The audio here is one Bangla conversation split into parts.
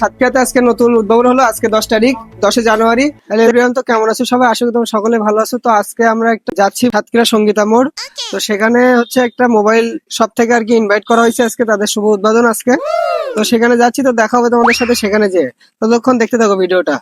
সাতক্ষীরাতে আজকে নতুন উদ্ভাবন হলো, আজকে দশ তারিখ দশই জানুয়ারি। তো কেমন আছো সবাই? আশা করি তোমরা সকলে ভালো আছো। তো আজকে আমরা একটা যাচ্ছি সাতক্ষীরা সঙ্গীতা মোড়। তো সেখানে হচ্ছে একটা মোবাইল শপ থেকে আর কি ইনভাইট করা হয়েছে আজকে তাদের শুভ উদ্বোধন আজকে। তো সেখানে যাচ্ছি, তো দেখা হবে তোমাদের সাথে সেখানে যেয়ে। ততক্ষণ দেখতে থাকো ভিডিওটা।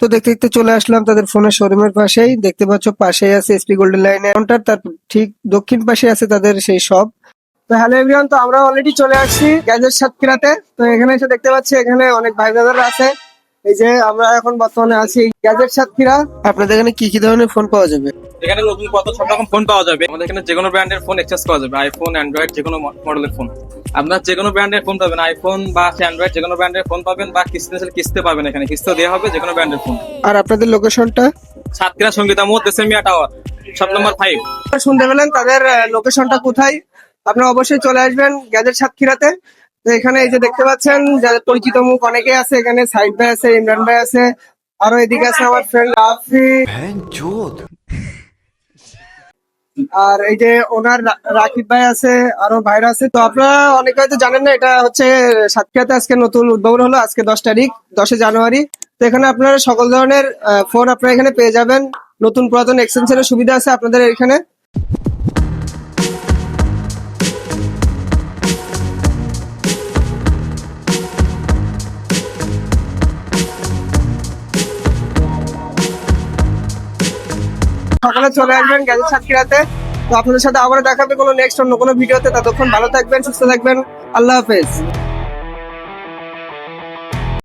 তো দেখতে দেখতে চলে আসলাম তাদের ফোনের শোরুমের পাশেই। দেখতে পাচ্ছ পাশেই আছে এসপি গোল্ডেন লাইন কাউন্টার তার ঠিক দক্ষিণ পাশে আছে তাদের সেই সব তো হ্যালো এভরিওয়ান তো আমরা অলরেডি চলে আসছি গ্যাজেট সাতক্ষীরাতে। তো এখানে এসে দেখতে পাচ্ছি এখানে অনেক ভাই ব্রাদাররা আছে। এই যে আমরা এখন বর্তমানে আছি গ্যাজেট সাতক্ষীরা। আপনাদের এখানে কি কি ধরনের ফোন পাওয়া যাবে? এখানে নতুন কত সব রকম ফোন পাওয়া যাবে। আমাদের এখানে যে কোনো ব্র্যান্ডের ফোন এক্সচেঞ্জ করা যাবে। আইফোন অ্যান্ড্রয়েড যে কোনো মডেলের ফোন আপনার যে কোনো ব্র্যান্ডের ফোন পাবেন। আইফোন বা অ্যান্ড্রয়েড যে কোনো ব্র্যান্ডের ফোন পাবেন বা কিস্তি কিস্তি পাবেন এখানে। কিস্তি দেওয়া হবে যে কোনো ব্র্যান্ডের ফোন আর আপনাদের লোকেশনটা সাতক্ষীরা সঙ্গীতা মোড় দেশেমিয়া টাওয়ার সব নম্বর ফাইভ শুনতে পেলেন তাদের লোকেশনটা কোথায়? আপনারা অবশ্যই চলে আসবেন গ্যাজেট সাতক্ষীরাতে। তো এখানে এই যে দেখতে পাচ্ছেন যাদের পরিচিত মুখ অনেকে আছে এখানে সাইড ভাই আছে ইমরান ভাই আছে আরও এদিকে আছে আমার ফ্রেন্ড রাফি। আর এই যে ওনার রাকিব ভাই আছে আরও ভাইরা আছে। তো আপনারা অনেকে হয়তো জানেন না এটা হচ্ছে সাতক্ষীরাতে আজকে নতুন উদ্ভাবন হলো আজকে দশ তারিখ দশই জানুয়ারি। তো এখানে আপনারা সকল ধরনের ফোন আপনারা এখানে পেয়ে যাবেন। নতুন পুরাতন এক্সচেঞ্জের সুবিধা আছে আপনাদের এখানে। সকালে চলে আসবেন গ্যাজেট সাতক্ষীরাতে। তো আপনাদের সাথে আবার দেখাবে কোনো নেক্সট অন্য কোনো ভিডিওতে। ততক্ষণ ভালো থাকবেন, সুস্থ থাকবেন। আল্লাহ হাফেজ।